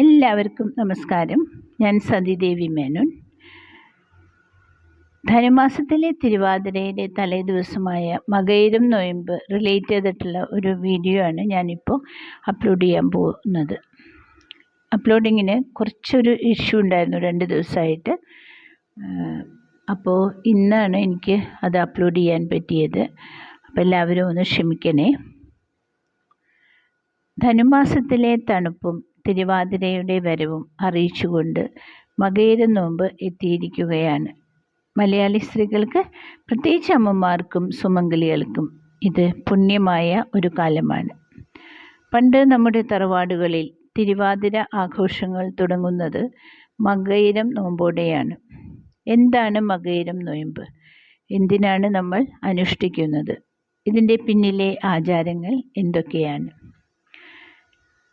എല്ലാവർക്കും നമസ്കാരം. ഞാൻ സതിദേവി മേനോൻ. ധനുമാസത്തിലെ തിരുവാതിരയിലെ തലേ ദിവസമായ മകയിരം നൊയമ്പ് റിലേറ്റ് ചെയ്തിട്ടുള്ള ഒരു വീഡിയോ ആണ് ഞാനിപ്പോൾ അപ്ലോഡ് ചെയ്യാൻ പോകുന്നത്. അപ്ലോഡിങ്ങിന് കുറച്ചൊരു ഇഷ്യൂ ഉണ്ടായിരുന്നു രണ്ട് ദിവസമായിട്ട് അപ്പോൾ ഇന്നാണ് എനിക്ക് അത് അപ്ലോഡ് ചെയ്യാൻ പറ്റിയത്. അപ്പോൾ എല്ലാവരും ഒന്ന് ക്ഷമിക്കണേ. ധനുമാസത്തിലെ തണുപ്പും തിരുവാതിരയുടെ വരവും അറിയിച്ചുകൊണ്ട് മകയിര നോമ്പ് എത്തിയിരിക്കുകയാണ്. മലയാളി സ്ത്രീകൾക്ക് പ്രത്യേകിച്ച് അമ്മമാർക്കും സുമംഗലികൾക്കും ഇത് പുണ്യമായ ഒരു കാലമാണ്. പണ്ട് നമ്മുടെ തറവാടുകളിൽ തിരുവാതിര ആഘോഷങ്ങൾ തുടങ്ങുന്നത് മകയിരം നോമ്പോടെയാണ്. എന്താണ് മകയിരം നോയമ്പ് എന്തിനാണ് നമ്മൾ അനുഷ്ഠിക്കുന്നത്? ഇതിന്റെ പിന്നിലെ ആചാരങ്ങൾ എന്തൊക്കെയാണ്?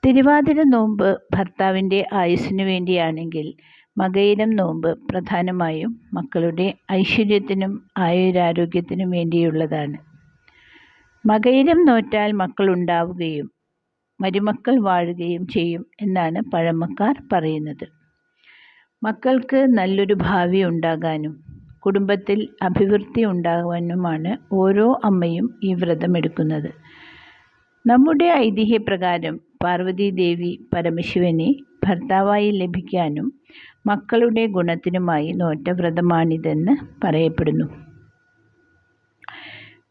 തിരുവാതിര നോമ്പ് ഭർത്താവിന്റെ ആയുസ്സിനു വേണ്ടിയാണെങ്കിൽ മകയിരം നോമ്പ് പ്രധാനമായും മക്കളുടെ ഐശ്വര്യത്തിനും ആയുരാരോഗ്യത്തിനും വേണ്ടിയുള്ളതാണ്. മകയിരം നോറ്റാൽ മക്കളുണ്ടാവുകയും മരുമക്കൾ വാഴുകയും ചെയ്യും എന്നാണ് പഴമക്കാർ പറയുന്നത്. മക്കൾക്ക് നല്ലൊരു ഭാവി ഉണ്ടാകാനും കുടുംബത്തിൽ അഭിവൃദ്ധി ഉണ്ടാകാനുമാണ് ഓരോ അമ്മയും ഈ വ്രതമെടുക്കുന്നത്. നമ്മുടെ ഐതിഹ്യപ്രകാരം പാർവതീദേവി പരമശിവനെ ഭർത്താവായി ലഭിക്കാനും മക്കളുടെ ഗുണത്തിനുമായി നോറ്റ വ്രതമാണിതെന്ന് പറയപ്പെടുന്നു.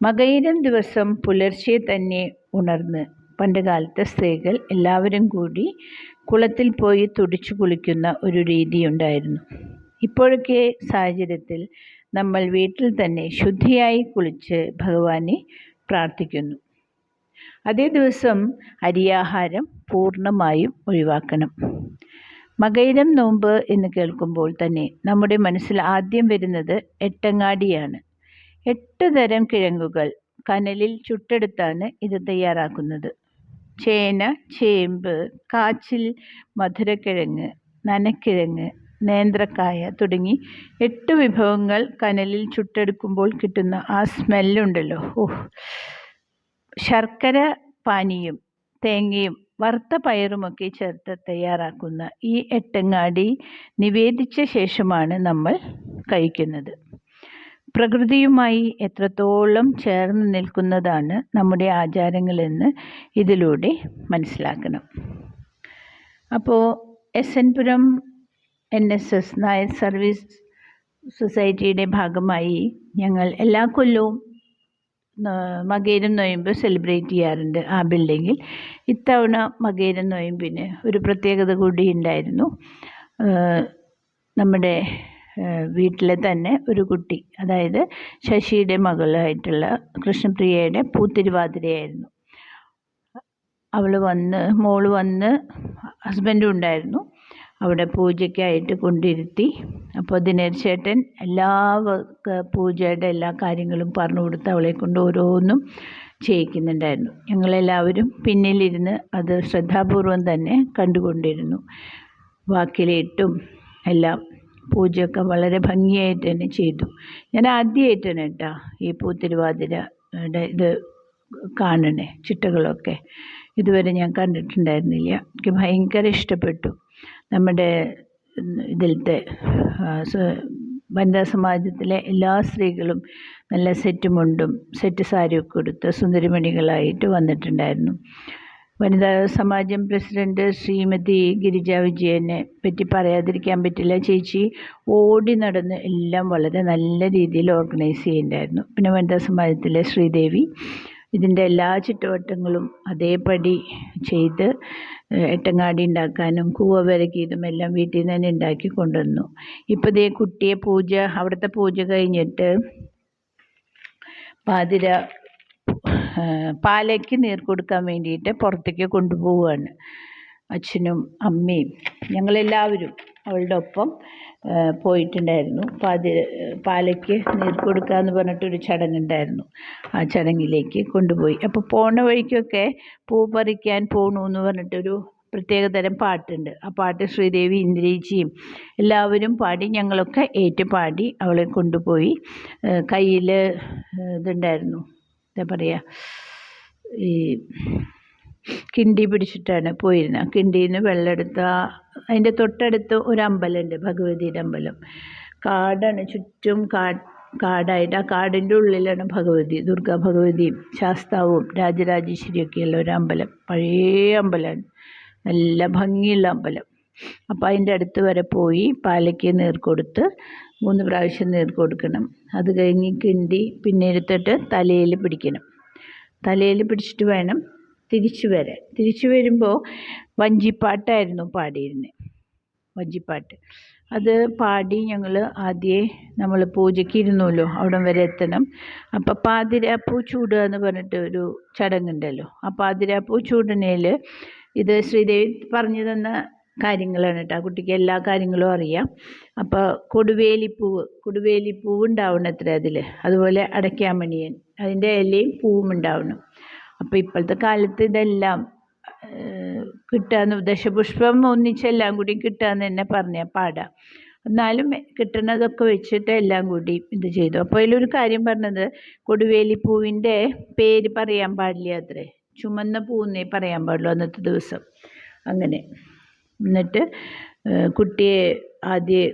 മകയിരം ദിവസം പുലർച്ചെ തന്നെ ഉണർന്ന് പണ്ടുകാലത്തെ സ്ത്രീകൾ എല്ലാവരും കൂടി കുളത്തിൽ പോയി തുടിച്ചു കുളിക്കുന്ന ഒരു രീതിയുണ്ടായിരുന്നു. ഇപ്പോഴൊക്കെ സാഹചര്യത്തിൽ നമ്മൾ വീട്ടിൽ തന്നെ ശുദ്ധിയായി കുളിച്ച് ഭഗവാനെ പ്രാർത്ഥിക്കുന്നു. അതേ ദിവസം അരിയാഹാരം പൂർണമായും ഒഴിവാക്കണം. മകയിരം നോമ്പ് എന്ന് കേൾക്കുമ്പോൾ തന്നെ നമ്മുടെ മനസ്സിൽ ആദ്യം വരുന്നത് എട്ടങ്ങാടിയാണ്. എട്ട് തരം കിഴങ്ങുകൾ കനലിൽ ചുട്ടെടുത്താണ് ഇത് തയ്യാറാക്കുന്നത്. ചേന ചേമ്പ് കാച്ചിൽ മധുരക്കിഴങ്ങ് നനക്കിഴങ്ങ് നേന്ത്രക്കായ തുടങ്ങി എട്ട് വിഭവങ്ങൾ കനലിൽ ചുട്ടെടുക്കുമ്പോൾ കിട്ടുന്ന ആ സ്മെല്ലുണ്ടല്ലോ. ഓഹ്. ശർക്കര പാനിയും തേങ്ങയും വറുത്ത പയറുമൊക്കെ ചേർത്ത് തയ്യാറാക്കുന്ന ഈ എട്ടങ്ങാടി നിവേദിച്ച ശേഷമാണ് നമ്മൾ കഴിക്കുന്നത്. പ്രകൃതിയുമായി എത്രത്തോളം ചേർന്ന് നിൽക്കുന്നതാണ് നമ്മുടെ ആചാരങ്ങളെന്ന് ഇതിലൂടെ മനസ്സിലാക്കണം. അപ്പോൾ S N Puram N S S Nair service സൊസൈറ്റിയുടെ ഭാഗമായി ഞങ്ങൾ എല്ലാ കൊല്ലവും മകേരം നൊയമ്പ് സെലിബ്രേറ്റ് ചെയ്യാറുണ്ട് ആ ബിൽഡിങ്ങിൽ ഇത്തവണ മകേരം നൊയമ്പിന് ഒരു പ്രത്യേകത കൂടി ഉണ്ടായിരുന്നു. നമ്മുടെ വീട്ടിലെ തന്നെ ഒരു കുട്ടി അതായത് ശശിയുടെ മകളായിട്ടുള്ള കൃഷ്ണപ്രിയയുടെ പൂത്തിരുവാതിരയായിരുന്നു. അവൾ വന്ന് മോൾ വന്ന് ഹസ്ബൻഡും ഉണ്ടായിരുന്നു. അവിടെ പൂജയ്ക്കായിട്ട് കൊണ്ടിരുത്തി. അപ്പോൾ ദിനേശ് ചേട്ടൻ എല്ലാ പൂജയുടെ എല്ലാ കാര്യങ്ങളും പറഞ്ഞു കൊടുത്ത് അവളെ കൊണ്ട് ഓരോന്നും ചെയ്യിക്കുന്നുണ്ടായിരുന്നു. ഞങ്ങളെല്ലാവരും പിന്നിലിരുന്ന് അത് ശ്രദ്ധാപൂർവം തന്നെ കണ്ടുകൊണ്ടിരുന്നു. വാക്കിലിട്ടും എല്ലാം പൂജയൊക്കെ വളരെ ഭംഗിയായിട്ട് തന്നെ ചെയ്തു. ഞാൻ ആദ്യമായിട്ടാണ് കേട്ടോ ഈ പൂത്തിരുവാതിരയുടെ ഇത് കാണണേ ചിട്ടകളൊക്കെ. ഇതുവരെ ഞാൻ കണ്ടിട്ടുണ്ടായിരുന്നില്ല. എനിക്ക് ഭയങ്കര ഇഷ്ടപ്പെട്ടു. നമ്മുടെ ഇതിലത്തെ വനിതാ സമാജത്തിലെ എല്ലാ സ്ത്രീകളും നല്ല സെറ്റ് മുണ്ടും സെറ്റ് സാരിയൊക്കെ കൊടുത്ത് സുന്ദരിമണികളായിട്ട് വന്നിട്ടുണ്ടായിരുന്നു. വനിതാ സമാജം പ്രസിഡന്റ് ശ്രീമതി ഗിരിജ വിജയനെ പറ്റി പറയാതിരിക്കാൻ പറ്റില്ല. ചേച്ചി ഓടി നടന്ന് എല്ലാം വളരെ നല്ല രീതിയിൽ ഓർഗനൈസ് ചെയ്യുന്നുണ്ടായിരുന്നു പിന്നെ വനിതാ സമാജത്തിലെ ശ്രീദേവി ഇതിന്റെ എല്ലാ ചുറ്റുവട്ടങ്ങളും അതേപടി ചെയ്ത് എട്ടങ്ങാടി ഉണ്ടാക്കാനും കൂവ വിരകിയതും എല്ലാം വീട്ടിൽ നിന്ന് തന്നെ ഉണ്ടാക്കി കൊണ്ടുവന്നു. ഇപ്പോൾ ദേ കുട്ടിയെ പൂജ അവിടുത്തെ പൂജ കഴിഞ്ഞിട്ട് പാതിര പാലയ്ക്ക് നീർ കൊടുക്കാൻ വേണ്ടിയിട്ട് പുറത്തേക്ക് കൊണ്ടുപോവുകയാണ്. അച്ഛനും അമ്മയും ഞങ്ങളെല്ലാവരും. അവളുടെ ഒപ്പം പോയിട്ടുണ്ടായിരുന്നു. പാതി പാലയ്ക്ക് നീർ കൊടുക്കുക എന്ന് പറഞ്ഞിട്ടൊരു ചടങ്ങുണ്ടായിരുന്നു. ആ ചടങ്ങിലേക്ക് കൊണ്ടുപോയി. അപ്പോൾ പോണ വഴിക്കൊക്കെ പൂ പറിക്കാൻ പോണു എന്ന് പറഞ്ഞിട്ടൊരു പ്രത്യേകതരം പാട്ടുണ്ട്. ആ പാട്ട് ശ്രീദേവി ഇന്ദ്രേച്ചിയും എല്ലാവരും പാടി ഞങ്ങളൊക്കെ ഏറ്റുപാടി അവളെ കൊണ്ടുപോയി. കയ്യിൽ ഇതുണ്ടായിരുന്നു. എന്താ പറയുക ഈ കിണ്ടി പിടിച്ചിട്ടാണ് പോയിരുന്നത് കിണ്ടിയിൽ നിന്ന് വെള്ളം എടുത്ത അതിന്റെ തൊട്ടടുത്ത് ഒരു അമ്പലമുണ്ട് ഭഗവതിയുടെ അമ്പലം. കാടാണ് ചുറ്റും കാ കാടായിട്ട് ആ കാടിന്റെ ഉള്ളിലാണ് ഭഗവതി ദുർഗാ ഭഗവതിയും ശാസ്താവും രാജരാജേശ്വരിയൊക്കെയുള്ള ഒരു അമ്പലം. പഴയ അമ്പലമാണ് നല്ല ഭംഗിയുള്ള അമ്പലം. അപ്പോൾ അതിന്റെ അടുത്ത് വരെ പോയി പാലയ്ക്ക് നീർ കൊടുത്ത് മൂന്ന് പ്രാവശ്യം നീർ കൊടുക്കണം. അത് കഴിഞ്ഞ് കിണ്ടി പിന്നെ എടുത്തിട്ട് തലയിൽ പിടിക്കണം. തലയിൽ പിടിച്ചിട്ട് വേണം തിരിച്ചു വരാൻ തിരിച്ചു വരുമ്പോൾ വഞ്ചിപ്പാട്ടായിരുന്നു പാടിയിരുന്നത് വഞ്ചിപ്പാട്ട്. അത് പാടി ഞങ്ങൾ ആദ്യേ നമ്മൾ പൂജയ്ക്ക് ഇരുന്നല്ലോ അവിടം വരെ എത്തണം. അപ്പോൾ പാതിരാപ്പൂ ചൂടുക എന്ന് പറഞ്ഞിട്ട് ഒരു ചടങ്ങുണ്ടല്ലോ. ആ പാതിരാപ്പൂ ചൂടണേൽ ഇത് ശ്രീദേവി പറഞ്ഞു തന്ന കാര്യങ്ങളാണ് കേട്ടോ. കുട്ടിക്ക് എല്ലാ കാര്യങ്ങളും അറിയാം. അപ്പോൾ കൊടുവേലിപ്പൂവ് കൊടുവേലിപ്പൂവ് ഉണ്ടാവണം അത്ര അതിൽ അതുപോലെ അടയ്ക്കാമണിയൻ അതിന്റെ ഇലയും പൂവും ഉണ്ടാവണം അപ്പോൾ ഇപ്പോഴത്തെ കാലത്ത് ഇതെല്ലാം കിട്ടാന്ന് ദശപുഷ്പം ഒന്നിച്ചെല്ലാം കൂടി കിട്ടാന്ന് തന്നെ പറഞ്ഞ പാടാം. എന്നാലും കിട്ടണതൊക്കെ വെച്ചിട്ട് എല്ലാം കൂടി ഇത് ചെയ്തു. അപ്പോൾ അതിലൊരു കാര്യം പറഞ്ഞത് കൊടുവേലിപ്പൂവിന്റെ പേര് പറയാൻ പാടില്ല അത്രേ. ചുമന്ന പൂന്നേ പറയാൻ പാടുള്ളൂ അന്നത്തെ ദിവസം. അങ്ങനെ. എന്നിട്ട് കുട്ടിയെ ആദ്യം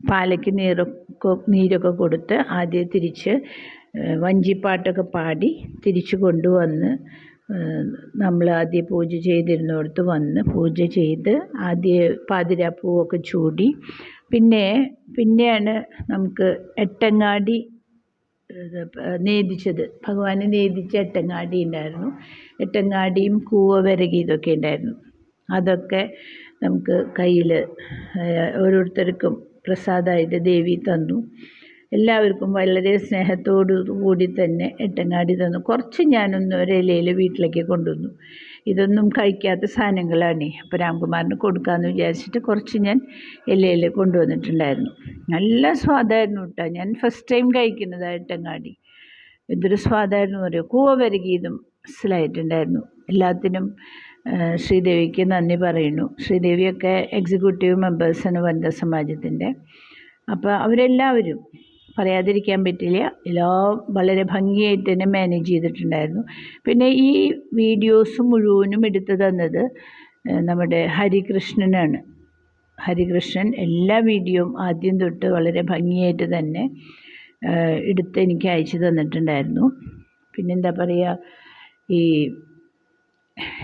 പാലയ്ക്ക് നീരൊക്കെ നീരൊക്കെ കൊടുത്ത് ആദ്യം തിരിച്ച് വഞ്ചിപ്പാട്ടൊക്കെ പാടി തിരിച്ചു കൊണ്ടുവന്ന് നമ്മൾ ആദ്യം പൂജ ചെയ്തിരുന്നിടത്ത് വന്ന് പൂജ ചെയ്ത് ആദ്യം പാതിരാപ്പൂവൊക്കെ ചൂടി. പിന്നെ പിന്നെയാണ് നമുക്ക് എട്ടങ്ങാടി നേദിച്ചത്. ഭഗവാനെ നേദിച്ച എട്ടങ്ങാടി ഉണ്ടായിരുന്നു. എട്ടങ്ങാടിയും കൂവ ഇതൊക്കെ ഉണ്ടായിരുന്നു. അതൊക്കെ നമുക്ക് കയ്യിൽ ഓരോരുത്തർക്കും പ്രസാദമായിട്ട് ദേവി തന്നു. എല്ലാവർക്കും വളരെ സ്നേഹത്തോടു കൂടി തന്നെ എട്ടങ്ങാടി തന്നു. കുറച്ച് ഞാനൊന്ന് ഒരു ഇലയിൽ വീട്ടിലേക്ക് കൊണ്ടുവന്നു. ഇതൊന്നും കഴിക്കാത്ത സാധനങ്ങളാണ്. അപ്പോൾ രാംകുമാറിന് കൊടുക്കാമെന്ന് വിചാരിച്ചിട്ട് കുറച്ച് ഞാൻ ഇലയിൽ കൊണ്ടുവന്നിട്ടുണ്ടായിരുന്നു. നല്ല സ്വാദായിരുന്നു കേട്ടോ. ഞാൻ ഫസ്റ്റ് ടൈം കഴിക്കുന്നത് എട്ടങ്ങാടി ഇതൊരു സ്വാദായിരുന്നു പറയുക കൂവ വരകിയതും മനസ്സിലായിട്ടുണ്ടായിരുന്നു. എല്ലാത്തിനും ശ്രീദേവിക്ക് നന്ദി പറയുന്നു. ശ്രീദേവിയൊക്കെ എക്സിക്യൂട്ടീവ് മെമ്പേഴ്സാണ് വനിതാ സമാജത്തിന്റെ. അപ്പോൾ അവരെല്ലാവരും പറയാതിരിക്കാൻ പറ്റില്ല. എല്ലാം വളരെ ഭംഗിയായിട്ട് തന്നെ മാനേജ് ചെയ്തിട്ടുണ്ടായിരുന്നു. പിന്നെ ഈ വീഡിയോസ് മുഴുവനും എടുത്തു തന്നത് നമ്മുടെ ഹരികൃഷ്ണനാണ്. ഹരികൃഷ്ണൻ എല്ലാ വീഡിയോയും ആദ്യം തൊട്ട് വളരെ ഭംഗിയായിട്ട് തന്നെ എടുത്ത് എനിക്ക് അയച്ചു തന്നിട്ടുണ്ടായിരുന്നു. പിന്നെന്താ പറയുക ഈ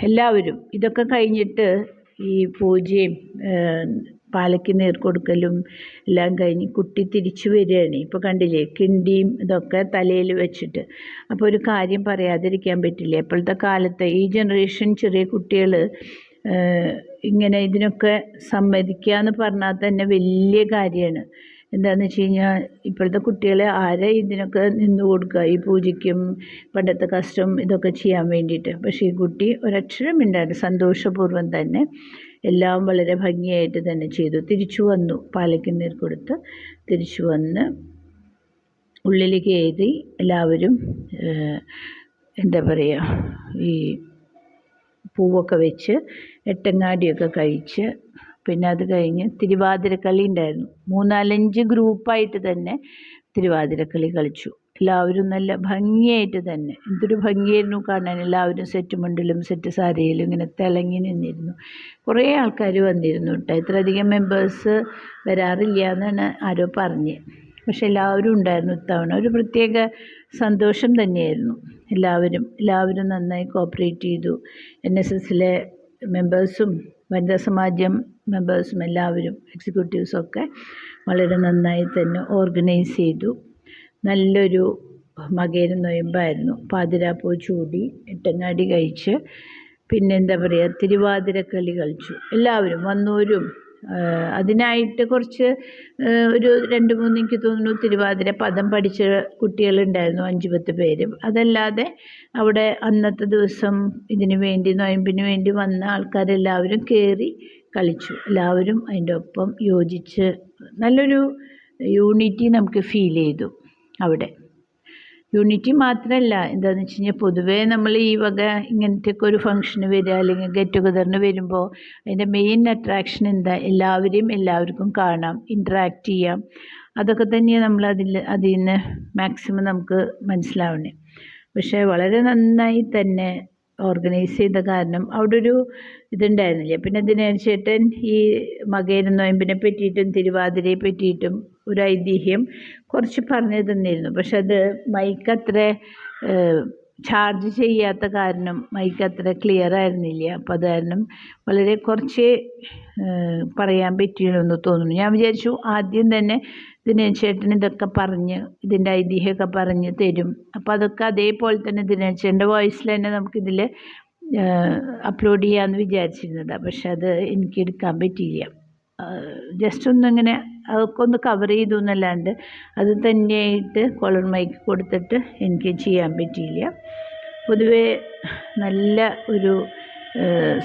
എല്ലാവരും ഇതൊക്കെ കഴിഞ്ഞിട്ട് ഈ പൂജയും പാലയ്ക്ക് നീർ കൊടുക്കലും എല്ലാം കഴിഞ്ഞ് കുട്ടി തിരിച്ചു വരികയാണ്. ഇപ്പോൾ കണ്ടില്ലേ കിണ്ടിയും ഇതൊക്കെ തലയിൽ വെച്ചിട്ട്. അപ്പോൾ ഒരു കാര്യം പറയാതിരിക്കാൻ പറ്റില്ല. ഇപ്പോഴത്തെ കാലത്ത് ഈ ജനറേഷൻ ചെറിയ കുട്ടികൾ ഇങ്ങനെ ഇതിനൊക്കെ സമ്മതിക്കുക എന്ന് പറഞ്ഞാൽ തന്നെ വലിയ കാര്യമാണ്. എന്താണെന്ന് വെച്ച് കഴിഞ്ഞാൽ ഇപ്പോഴത്തെ കുട്ടികളെ ആരെ ഇതിനൊക്കെ നിന്ന് കൊടുക്കുക? ഈ പൂജയ്ക്കും പണ്ടത്തെ കഷ്ടം ഇതൊക്കെ ചെയ്യാൻ വേണ്ടിയിട്ട്. പക്ഷേ ഈ കുട്ടി ഒരക്ഷരം മിണ്ടാണ്ട് സന്തോഷപൂർവം തന്നെ എല്ലാം വളരെ ഭംഗിയായിട്ട് തന്നെ ചെയ്തു. തിരിച്ചു വന്നു. പാലയ്ക്ക് നീർ കൊടുത്ത് തിരിച്ചു വന്ന് ഉള്ളിൽ കയറി എല്ലാവരും എന്താ പറയുക ഈ പൂവൊക്കെ വെച്ച് എട്ടങ്ങാടിയൊക്കെ കഴിച്ച് പിന്നെ അത് കഴിഞ്ഞ് തിരുവാതിരക്കളി ഉണ്ടായിരുന്നു. മൂന്നാലഞ്ച് ഗ്രൂപ്പായിട്ട് തന്നെ തിരുവാതിരക്കളി കളിച്ചു. എല്ലാവരും നല്ല ഭംഗിയായിട്ട് തന്നെ. എന്തൊരു ഭംഗിയായിരുന്നു കാണാൻ. എല്ലാവരും സെറ്റ് മുണ്ടിലും സെറ്റ് സാരിയിലും ഇങ്ങനെ തിളങ്ങി നിന്നിരുന്നു. കുറേ ആൾക്കാർ വന്നിരുന്നു കേട്ടോ. ഇത്രയധികം മെമ്പേഴ്സ് വരാറില്ല എന്നാണ് ആരോ പറഞ്ഞ്. പക്ഷെ എല്ലാവരും ഉണ്ടായിരുന്നു ഇത്തവണ. ഒരു പ്രത്യേക സന്തോഷം തന്നെയായിരുന്നു എല്ലാവരും. എല്ലാവരും നന്നായി കോപ്പറേറ്റ് ചെയ്തു. എൻ എസ് എസിലെ മെമ്പേഴ്സും വനിതാ സമാജം മെമ്പേഴ്സും എല്ലാവരും എക്സിക്യൂട്ടീവ്സൊക്കെ വളരെ നന്നായി തന്നെ ഓർഗനൈസ് ചെയ്തു. നല്ലൊരു മകേര നൊയമ്പായിരുന്നു. പാതിരാപ്പൂ ചൂടി എട്ടങ്ങാടി കഴിച്ച് പിന്നെന്താ പറയുക തിരുവാതിരക്കളി കളിച്ചു. എല്ലാവരും വന്നവരും അതിനായിട്ട് കുറച്ച് ഒരു രണ്ട് മൂന്ന് എനിക്ക് തോന്നുന്നു തിരുവാതിര പദം പഠിച്ച കുട്ടികളുണ്ടായിരുന്നു അഞ്ച് പത്ത് പേര്. അതല്ലാതെ അവിടെ അന്നത്തെ ദിവസം ഇതിനു വേണ്ടി നൊയമ്പിന് വേണ്ടി വന്ന ആൾക്കാരെല്ലാവരും കയറി കളിച്ചു. എല്ലാവരും അതിന്റെ ഒപ്പം യോജിച്ച് നല്ലൊരു യൂണിറ്റി നമുക്ക് ഫീൽ ചെയ്തു. അവിടെ. യൂണിറ്റി മാത്രമല്ല എന്താണെന്ന് വെച്ച് കഴിഞ്ഞാൽ പൊതുവേ നമ്മൾ ഈ വക ഇങ്ങനത്തെയൊക്കെ ഒരു ഫംഗ്ഷന് വരിക അല്ലെങ്കിൽ ഗെറ്റ് ടുഗദറിന് വരുമ്പോൾ അതിന്റെ മെയിൻ അട്രാക്ഷൻ എന്താ? എല്ലാവരെയും എല്ലാവർക്കും കാണാം ഇൻട്രാക്ട് ചെയ്യാം. അതൊക്കെ തന്നെയാണ് നമ്മൾ അതിൽ അതിൽ നിന്ന് മാക്സിമം നമുക്ക് മനസ്സിലാവണേ പക്ഷേ വളരെ നന്നായി തന്നെ ഓർഗനൈസ് ചെയ്ത കാരണം അവിടെ ഒരു ഇതുണ്ടായിരുന്നില്ല. പിന്നെ ദിനേശ് ചേട്ടൻ ഈ മകേര നോയമ്പിനെ പറ്റിയിട്ടും തിരുവാതിരയെ പറ്റിയിട്ടും ഒരു ഐതിഹ്യം കുറച്ച് പറഞ്ഞു തന്നിരുന്നു. പക്ഷെ അത് മൈക്ക് അത്ര ചാർജ് ചെയ്യാത്ത കാരണം മൈക്ക് അത്ര ക്ലിയർ ആയിരുന്നില്ല. അപ്പം അത് കാരണം വളരെ കുറച്ച് പറയാൻ പറ്റിയുള്ളൂ എന്ന് തോന്നുന്നു. ഞാൻ വിചാരിച്ചു ആദ്യം തന്നെ ദിനേശ് ചേട്ടൻ ഇതൊക്കെ പറഞ്ഞ് ഇതിന്റെ ഐതിഹ്യമൊക്കെ പറഞ്ഞ് തരും. അപ്പോൾ അതൊക്കെ അതേപോലെ തന്നെ ദിനേശ് ചേട്ടന്റെ വോയിസിൽ തന്നെ നമുക്കിതിൽ അപ്ലോഡ് ചെയ്യാമെന്ന് വിചാരിച്ചിരുന്നതാണ് പക്ഷെ അത് എനിക്ക് എടുക്കാൻ പറ്റിയില്ല. ജസ്റ്റ് ഒന്നിങ്ങനെ അതൊക്കെ ഒന്ന് കവർ ചെയ്തു എന്നല്ലാണ്ട് അത് തന്നെയായിട്ട് കോളർ മൈക്ക് കൊടുത്തിട്ട് എനിക്ക് ചെയ്യാൻ പറ്റിയില്ല. പൊതുവേ നല്ല ഒരു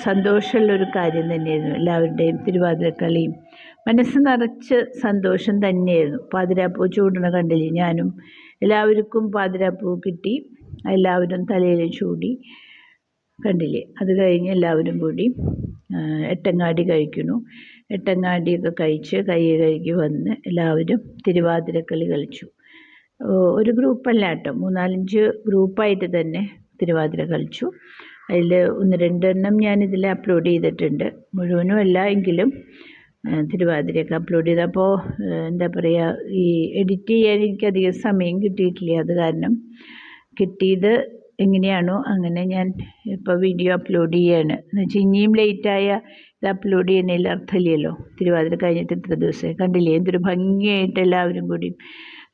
സന്തോഷമുള്ളൊരു കാര്യം തന്നെയായിരുന്നു. എല്ലാവരുടെയും തിരുവാതിരക്കളിയും മനസ്സ് നിറച്ച് സന്തോഷം തന്നെയായിരുന്നു. പാതിരാപ്പൂ ചൂടണ കണ്ടില്ലേ? ഞാനും എല്ലാവർക്കും പാതിരാപ്പൂ കിട്ടി. എല്ലാവരും തലയിൽ ചൂടി കണ്ടില്ലേ? അത് കഴിഞ്ഞ് എല്ലാവരും കൂടി എട്ടങ്ങാടി കഴിക്കുന്നു. എട്ടങ്ങാടിയൊക്കെ കഴിച്ച് കൈ കഴുകി വന്ന് എല്ലാവരും തിരുവാതിരക്കളി കളിച്ചു. ഒരു ഗ്രൂപ്പല്ല കേട്ടോ. മൂന്നാലഞ്ച് ഗ്രൂപ്പായിട്ട് തന്നെ തിരുവാതിര കളിച്ചു. അതിൽ ഒന്ന് രണ്ടെണ്ണം ഞാനിതിൽ അപ്ലോഡ് ചെയ്തിട്ടുണ്ട്. മുഴുവനും അല്ല എങ്കിലും തിരുവാതിരയൊക്കെ അപ്ലോഡ് ചെയ്തപ്പോൾ എന്താ പറയുക ഈ എഡിറ്റ് ചെയ്യാൻ എനിക്ക് അധികം സമയം കിട്ടിയിട്ടില്ല. അത് കാരണം കിട്ടിയത് എങ്ങനെയാണോ അങ്ങനെ ഞാൻ ഇപ്പോൾ വീഡിയോ അപ്ലോഡ് ചെയ്യാണ്. എന്ന് വെച്ചാൽ ഇനിയും ലേറ്റായ ഇത് അപ്ലോഡ് ചെയ്യുന്നതിൽ അർത്ഥമില്ലല്ലോ. തിരുവാതിര കഴിഞ്ഞിട്ട് ഇത്ര ദിവസമേ കണ്ടില്ലേ? എന്തൊരു ഭംഗിയായിട്ട് എല്ലാവരും കൂടി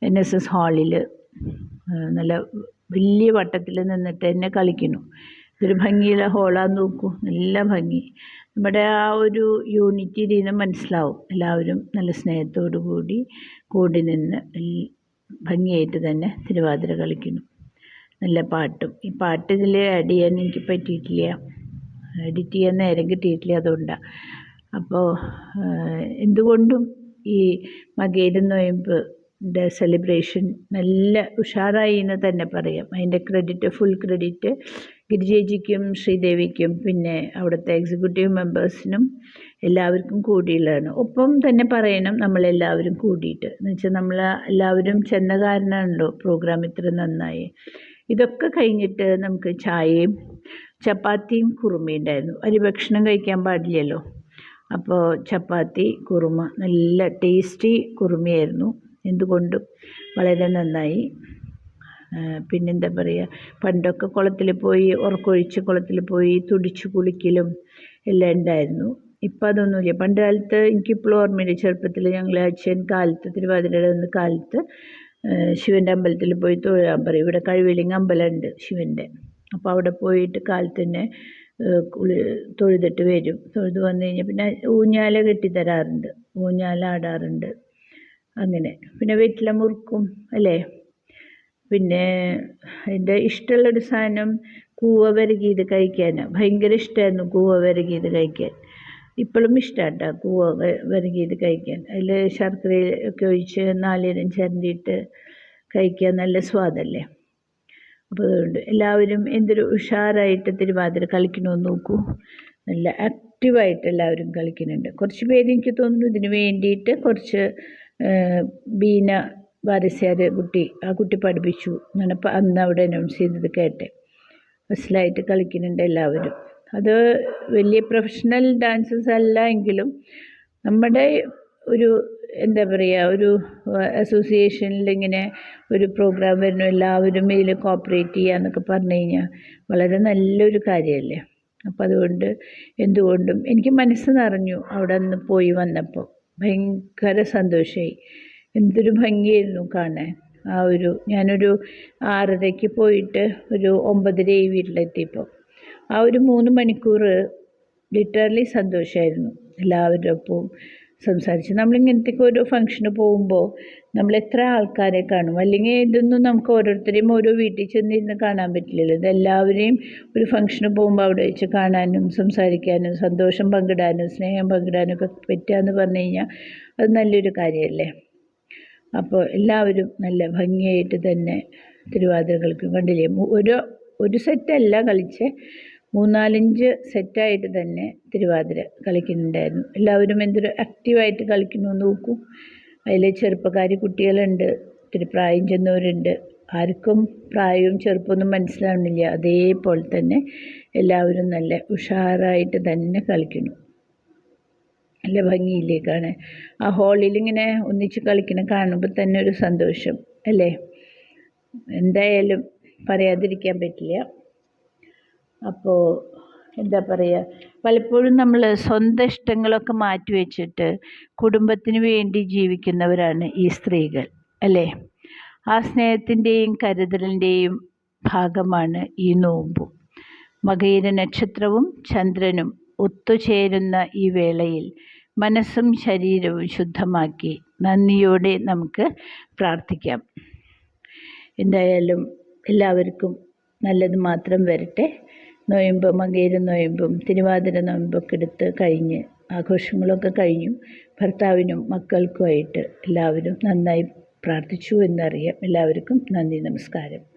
എൻ എസ് എസ് ഹാളിൽ നല്ല വലിയ വട്ടത്തിൽ നിന്നിട്ട് എന്നെ കളിക്കുന്നു. ഇതൊരു ഭംഗിയുള്ള ഹോളാന്ന് നോക്കൂ. നല്ല ഭംഗി. നമ്മുടെ ആ ഒരു യൂണിറ്റി ഇതിൽ മനസ്സിലാവും. എല്ലാവരും നല്ല സ്നേഹത്തോടു കൂടി കൂടി നിന്ന് ഭംഗിയായിട്ട് തന്നെ തിരുവാതിര കളിക്കുന്നു. നല്ല പാട്ടും. ഈ പാട്ട് ഇതിൽ ആഡ് ചെയ്യാൻ എനിക്ക് പറ്റിയിട്ടില്ല. എഡിറ്റ് ചെയ്യാൻ നേരം കിട്ടിയിട്ടില്ല അതുകൊണ്ടാണ് അപ്പോൾ എന്തുകൊണ്ടും ഈ മകയുടെ നോയമ്പിന്റെ സെലിബ്രേഷൻ നല്ല ഉഷാറായി എന്ന് തന്നെ പറയാം. അതിന്റെ ക്രെഡിറ്റ് ഫുൾ ക്രെഡിറ്റ് ഗിരിജേജിക്കും ശ്രീദേവിക്കും പിന്നെ അവിടുത്തെ എക്സിക്യൂട്ടീവ് മെമ്പേഴ്സിനും എല്ലാവർക്കും കൂടിയുള്ളതാണ്. ഒപ്പം തന്നെ പറയണം നമ്മളെല്ലാവരും കൂടിയിട്ട്. എന്ന് വെച്ചാൽ നമ്മൾ എല്ലാവരും ചെന്ന കാരണമാണല്ലോ പ്രോഗ്രാം ഇത്ര നന്നായി. ഇതൊക്കെ കഴിഞ്ഞിട്ട് നമുക്ക് ചായയും ചപ്പാത്തിയും കുറുമയും ഉണ്ടായിരുന്നു. അരി ഭക്ഷണം കഴിക്കാൻ പാടില്ലല്ലോ. അപ്പോൾ ചപ്പാത്തി കുറുമ നല്ല ടേസ്റ്റി കുറുമയായിരുന്നു. എന്തുകൊണ്ടും വളരെ നന്നായി. പിന്നെന്താ പറയുക പണ്ടൊക്കെ കുളത്തിൽ പോയി ഉറക്കൊഴിച്ച് കുളത്തിൽ പോയി തുടിച്ച് കുളിക്കലും എല്ലാം ഉണ്ടായിരുന്നു. ഇപ്പം അതൊന്നുമില്ല പണ്ട് കാലത്ത് എനിക്കിപ്പോഴും ഓർമ്മയില്ല ചെറുപ്പത്തിൽ ഞങ്ങൾ അച്ഛൻ കാലത്ത് തിരുവാതിരയുടെ അന്ന് കാലത്ത് ശിവന്റെ അമ്പലത്തിൽ പോയി തൊഴാൻ പറയും. ഇവിടെ കഴിവിലിംഗ് അമ്പലമുണ്ട് ശിവന്റെ അപ്പോൾ അവിടെ പോയിട്ട് കാലത്ത് തന്നെ കുളി തൊഴുതിട്ട് വരും. തൊഴുത് വന്നു കഴിഞ്ഞാൽ പിന്നെ ഊഞ്ഞാല കെട്ടിത്തരാറുണ്ട്. ഊഞ്ഞാല ആടാറുണ്ട് അങ്ങനെ. പിന്നെ വെറ്റില മുറുക്കും അല്ലേ? പിന്നെ എന്റെ ഇഷ്ടമുള്ളൊരു സാധനം കൂവ വരകിയത് കഴിക്കാൻ. ഭയങ്കര ഇഷ്ടമായിരുന്നു കൂവ വരകിയത് കഴിക്കാൻ. ഇപ്പോഴും ഇഷ്ടമാണ് കേട്ടോ കൂവ വരകിയത് കഴിക്കാൻ. അതിൽ ശർക്കര ഒക്കെ ഒഴിച്ച് നാളികേരം ചിരണ്ടിയിട്ട് കഴിക്കാൻ നല്ല സ്വാദല്ലേ? അപ്പോൾ അതുകൊണ്ട് എല്ലാവരും എന്തൊരു ഉഷാറായിട്ട് തിരുവാതിര കളിക്കണമെന്ന് നോക്കൂ. നല്ല ആക്റ്റീവായിട്ട് എല്ലാവരും കളിക്കുന്നുണ്ട്. കുറച്ച് പേര് എനിക്ക് തോന്നുന്നു ഇതിന് വേണ്ടിയിട്ട് കുറച്ച് ബീന വാരസ്യാർ കുട്ടി ആ കുട്ടി പഠിപ്പിച്ചു. അങ്ങനെ അന്ന് അവിടെ അനൗൺസ് ചെയ്തത് കേട്ടെ. മനസ്സിലായിട്ട് കളിക്കുന്നുണ്ട് എല്ലാവരും. അത് വലിയ പ്രൊഫഷണൽ ഡാൻസസ് അല്ല എങ്കിലും നമ്മുടെ ഒരു എന്താ പറയുക ഒരു അസോസിയേഷനിൽ ഇങ്ങനെ ഒരു പ്രോഗ്രാം വരുന്നു. എല്ലാവരും ഇതിൽ കോപ്പറേറ്റ് ചെയ്യുക എന്നൊക്കെ പറഞ്ഞു കഴിഞ്ഞാൽ വളരെ നല്ലൊരു കാര്യമല്ലേ അപ്പം അതുകൊണ്ട് എന്തുകൊണ്ടും എനിക്ക് മനസ്സ് നിറഞ്ഞു അവിടെ നിന്ന് പോയി വന്നപ്പോൾ ഭയങ്കര സന്തോഷമായി എന്തൊരു ഭംഗിയായിരുന്നു കാണാൻ. ആ ഒരു ഞാനൊരു ആറരയ്ക്ക് പോയിട്ട് ഒരു ഒമ്പതരയായി വീട്ടിലെത്തിയപ്പോൾ. ആ ഒരു മൂന്ന് മണിക്കൂർ ലിറ്ററലി സന്തോഷമായിരുന്നു എല്ലാവരുടെ ഒപ്പവും സംസാരിച്ച്. നമ്മളിങ്ങനത്തേക്ക് ഓരോ ഫംഗ്ഷന് പോകുമ്പോൾ നമ്മൾ എത്ര ആൾക്കാരെ കാണും? അല്ലെങ്കിൽ ഇതൊന്നും നമുക്ക് ഓരോരുത്തരെയും ഓരോ വീട്ടിൽ ചെന്നിരുന്ന് കാണാൻ പറ്റില്ലല്ലോ. ഇതെല്ലാവരെയും ഒരു ഫംഗ്ഷന് പോകുമ്പോൾ അവിടെ വെച്ച് കാണാനും സംസാരിക്കാനും സന്തോഷം പങ്കിടാനും സ്നേഹം പങ്കിടാനും ഒക്കെ പറ്റുക എന്ന് പറഞ്ഞു കഴിഞ്ഞാൽ അത് നല്ലൊരു കാര്യമല്ലേ? അപ്പോൾ എല്ലാവരും നല്ല ഭംഗിയായിട്ട് തന്നെ തിരുവാതിര കളിക്കും കണ്ടില്ലേ ഒരു ഒരു സെറ്റല്ല കളിച്ച്. മൂന്നാലഞ്ച് സെറ്റായിട്ട് തന്നെ തിരുവാതിര കളിക്കുന്നുണ്ടായിരുന്നു. എല്ലാവരും എന്തൊരു ആക്റ്റീവായിട്ട് കളിക്കുന്നു നോക്കൂ. അതിൽ ചെറുപ്പക്കാരി കുട്ടികളുണ്ട് ഇത്തിരി പ്രായം ചെന്നവരുണ്ട്. ആർക്കും പ്രായവും ചെറുപ്പമൊന്നും മനസ്സിലാവുന്നില്ല. അതേപോലെ തന്നെ എല്ലാവരും നല്ല ഉഷാറായിട്ട് തന്നെ കളിക്കുന്നു. നല്ല ഭംഗിയില്ലേ കാണാൻ. ആ ഹോളിൽ ഇങ്ങനെ ഒന്നിച്ച് കളിക്കണം കാണുമ്പോൾ തന്നെ ഒരു സന്തോഷം അല്ലേ? എന്തായാലും പറയാതിരിക്കാൻ പറ്റില്ല. അപ്പോൾ എന്താ പറയുക പലപ്പോഴും നമ്മൾ സ്വന്തം ഇഷ്ടങ്ങളൊക്കെ മാറ്റി വെച്ചിട്ട് കുടുംബത്തിന് വേണ്ടി ജീവിക്കുന്നവരാണ് ഈ സ്ത്രീകൾ അല്ലേ? ആ സ്നേഹത്തിന്റെയും കരുതലിന്റെയും ഭാഗമാണ് ഈ നോമ്പും. മകയിര നക്ഷത്രവും ചന്ദ്രനും ഒത്തുചേരുന്ന ഈ വേളയിൽ മനസ്സും ശരീരവും ശുദ്ധമാക്കി നന്ദിയോടെ നമുക്ക് പ്രാർത്ഥിക്കാം. എന്തായാലും എല്ലാവർക്കും നല്ലത് മാത്രം വരട്ടെ. നൊയമ്പ് മകേര നൊയമ്പും തിരുവാതിര നൊയമ്പൊക്കെ എടുത്ത് കഴിഞ്ഞ് ആഘോഷങ്ങളൊക്കെ കഴിഞ്ഞു. ഭർത്താവിനും മക്കൾക്കുമായിട്ട് എല്ലാവരും നന്നായി പ്രാർത്ഥിച്ചു എന്നറിയാം. എല്ലാവർക്കും നന്ദി നമസ്കാരം.